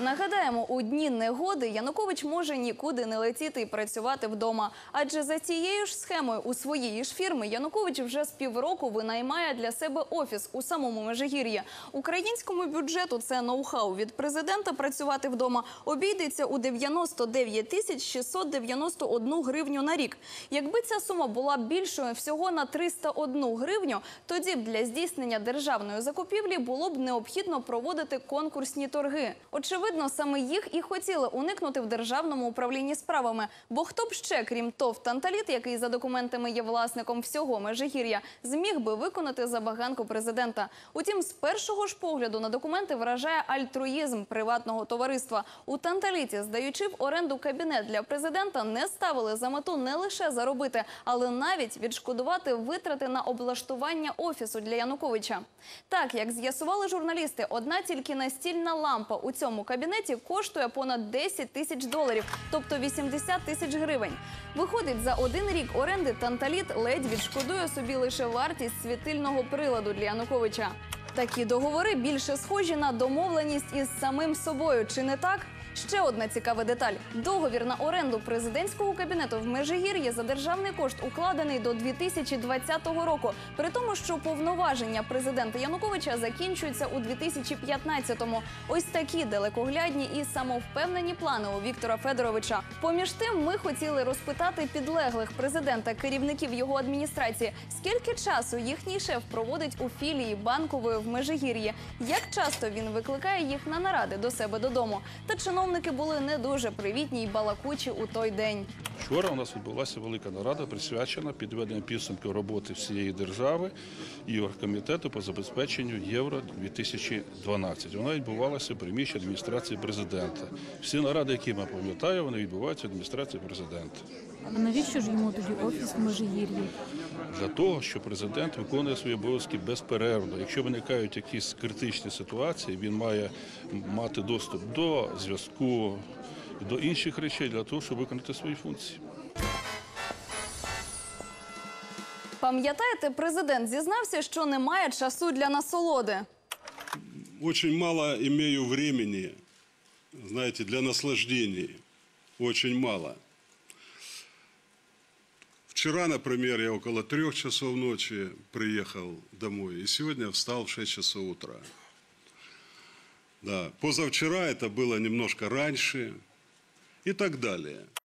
Нагадаємо, у дні негоди Янукович може нікуди не летіти і працювати вдома. Адже за цією ж схемою у своєї ж фірми Янукович вже з півроку винаймає для себе офіс у самому Межигір'ї. Українському бюджету це ноу-хау від президента працювати вдома обійдеться у 99 тисяч 691 гривню на рік. Якби ця сума була більшою всього на 301 гривню, тоді б для здійснення державної закупівлі було б необхідно проводити конкурсні торги. Очевидно, саме їх і хотіли уникнути в державному управлінні справами. Бо хто б ще, крім ТОВ «Танталіт», який за документами є власником всього Межигір'я, зміг би виконати забаганку президента. Утім, з першого ж погляду на документи вражає альтруїзм приватного товариства. У «Танталіті», здаючи в оренду кабінет для президента, не ставили за мету не лише заробити, але навіть відшкодувати витрати на облаштування офісу для Януковича. Так, як з'ясували журналісти, одна тільки настільна лампа у цьому кабінеті коштує понад 10 тисяч доларів, тобто 80 тисяч гривень. Виходить, за один рік оренди Танталіт ледь відшкодує собі лише вартість світильного приладу для Януковича. Такі договори більше схожі на домовленість із самим собою, чи не так? Ще одна цікава деталь: договір на оренду президентського кабінету в Межигір'ї за державний кошт укладений до 2020 року. При тому, що повноваження президента Януковича закінчуються у 2015-му. Ось такі далекоглядні і самовпевнені плани у Віктора Федоровича. Поміж тим, ми хотіли розпитати підлеглих президента, керівників його адміністрації, скільки часу їхній шеф проводить у філії банкової в Межигір'ї, як часто він викликає їх на наради до себе додому. Та чиновники були не дуже привітні й балакучі у той день. Вчора у нас відбулася велика нарада, присвячена підведенню підсумків роботи всієї держави і оргкомітету по забезпеченню Євро 2012. Вона відбувалася в приміщенні адміністрації президента. Всі наради, які ми пам'ятаємо, вони відбуваються в адміністрації президента. А навіщо ж йому тоді офіс в Межигір'ї? Для того, що президент виконує свої обов'язки безперервно. Якщо виникають якісь критичні ситуації, він має мати доступ до зв'язку, до інших речей для того, щоб виконати свої функції. Пам'ятаєте, президент зізнався, що немає часу для насолоди. Очень мало имею времени, знаете, для наслаждений. Очень мало. Вчера, например, я около трех часов ночи приехал домой, и сегодня встал в 6 часов утра. Да. Позавчера это было немножко раньше и так далее.